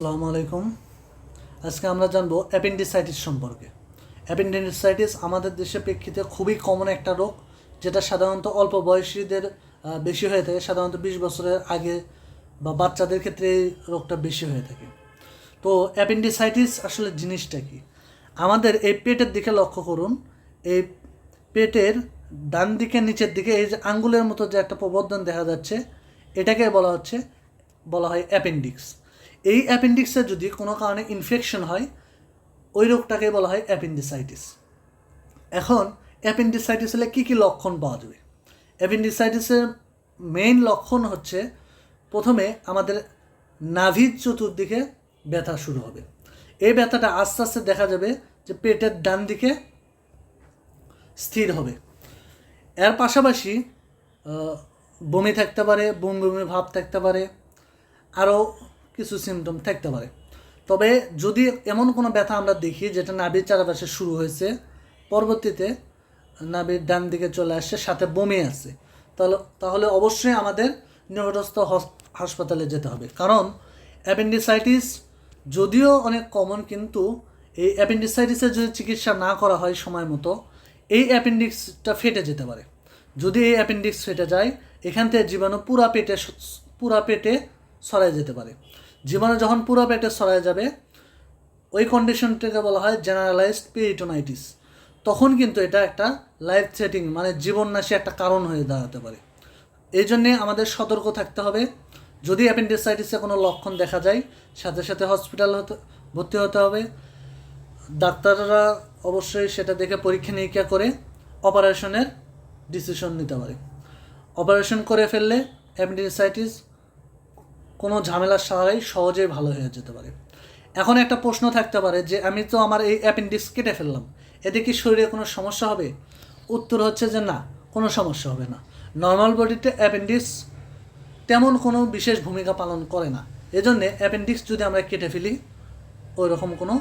আসসালামু আলাইকুম। আজকে আমরা জানব অ্যাপেন্ডিসাইটিস সম্পর্কে। অ্যাপেন্ডিসাইটিস আমাদের দেশে প্রেক্ষিতে খুবই কমন একটা রোগ, যেটা সাধারণত অল্প বয়সীদের বেশি হয়ে থাকে। সাধারণত বিশ বছরের আগে বা বাচ্চাদের ক্ষেত্রে এই রোগটা বেশি হয়ে থাকে। তো অ্যাপেন্ডিসাইটিস আসলে জিনিসটা কি? আমাদের এই পেটের দিকে লক্ষ্য করুন। এই পেটের ডান দিকে নিচের দিকে এই যে আঙ্গুলের মতো যে একটা প্রবর্ধন দেখা যাচ্ছে, এটাকে বলা হচ্ছে, বলা হয় অ্যাপেন্ডিক্স। এই অ্যাপেন্ডিক্সের যদি কোনো কারণে ইনফেকশন হয়, ওই রোগটাকে বলা হয় অ্যাপেন্ডিসাইটিস। এখন অ্যাপেন্ডিসাইটিস হলে কী কী লক্ষণ পাওয়া যাবে? অ্যাপেন্ডিসাইটিসের মেইন লক্ষণ হচ্ছে, প্রথমে আমাদের নাভির চতুর্দিকে ব্যথা শুরু হবে। এই ব্যথাটা আস্তে আস্তে দেখা যাবে যে পেটের ডান দিকে স্থির হবে। এর পাশাপাশি বমি থাকতে পারে, বমি বমি ভাব থাকতে পারে। আরও কিছু সিমটম থাকতে পারে। তবে যদি এমন কোনো ব্যথা আমরা দেখি যেটা নাভির চারপাশে শুরু হয়েছে, পরবর্তীতে নাভির ডান দিকে চলে আসছে সাথে বমি আছে, তাহলে তাহলে অবশ্যই আমাদের নিকটস্থ হাসপাতালে যেতে হবে। কারণ অ্যাপেন্ডিসাইটিস যদিও অনেক কমন কিন্তু এই অ্যাপেন্ডিসাইটিসের যদি চিকিৎসা না করা হয় সময় মতো, এই অ্যাপেন্ডিক্সটা ফেটে যেতে পারে। যদি এই অ্যাপেন্ডিক্স ফেটে যায়, এখান থেকে জীবাণু পুরা পেটে পুরা পেটে ছড়ায় যেতে পারে। জীবাণু যখন পুরো পেটে ছড়ায় যাবে, ওই কন্ডিশনটাকে বলা হয় জেনারেলাইজড পেরিটোনাইটিস তখন কিন্তু এটা একটা লাইফ থ্রেটিং মানে জীবননাশী একটা কারণ হয়ে দাঁড়াতে পারে। এই জন্যে আমাদের সতর্ক থাকতে হবে। যদি অ্যাপেন্ডিসাইটিসে কোনো লক্ষণ দেখা যায়, সাথে সাথে হসপিটাল হতে, ভর্তি হতে হবে। ডাক্তাররা অবশ্যই সেটা দেখে পরীক্ষা নিরীক্ষা করে অপারেশনের ডিসিশন নিতে পারে। অপারেশন করে ফেললে অ্যাপেন্ডিসাইটিস কোনো ঝামেলার ছাড়াই সহজেই ভালো হয়ে যেতে পারে। এখন একটা প্রশ্ন থাকতে পারে যে, আমি তো আমার এই অ্যাপেন্ডিক্স কেটে ফেললাম। এতে কি শরীরে কোনো সমস্যা হবে? উত্তর হচ্ছে যে না, কোনো সমস্যা হবে না। নর্মাল বডিতে অ্যাপেন্ডিক্স তেমন কোনো বিশেষ ভূমিকা পালন করে না। এজন্যে অ্যাপেন্ডিক্স যদি আমরা কেটে ফেলি ওই রকম কোনো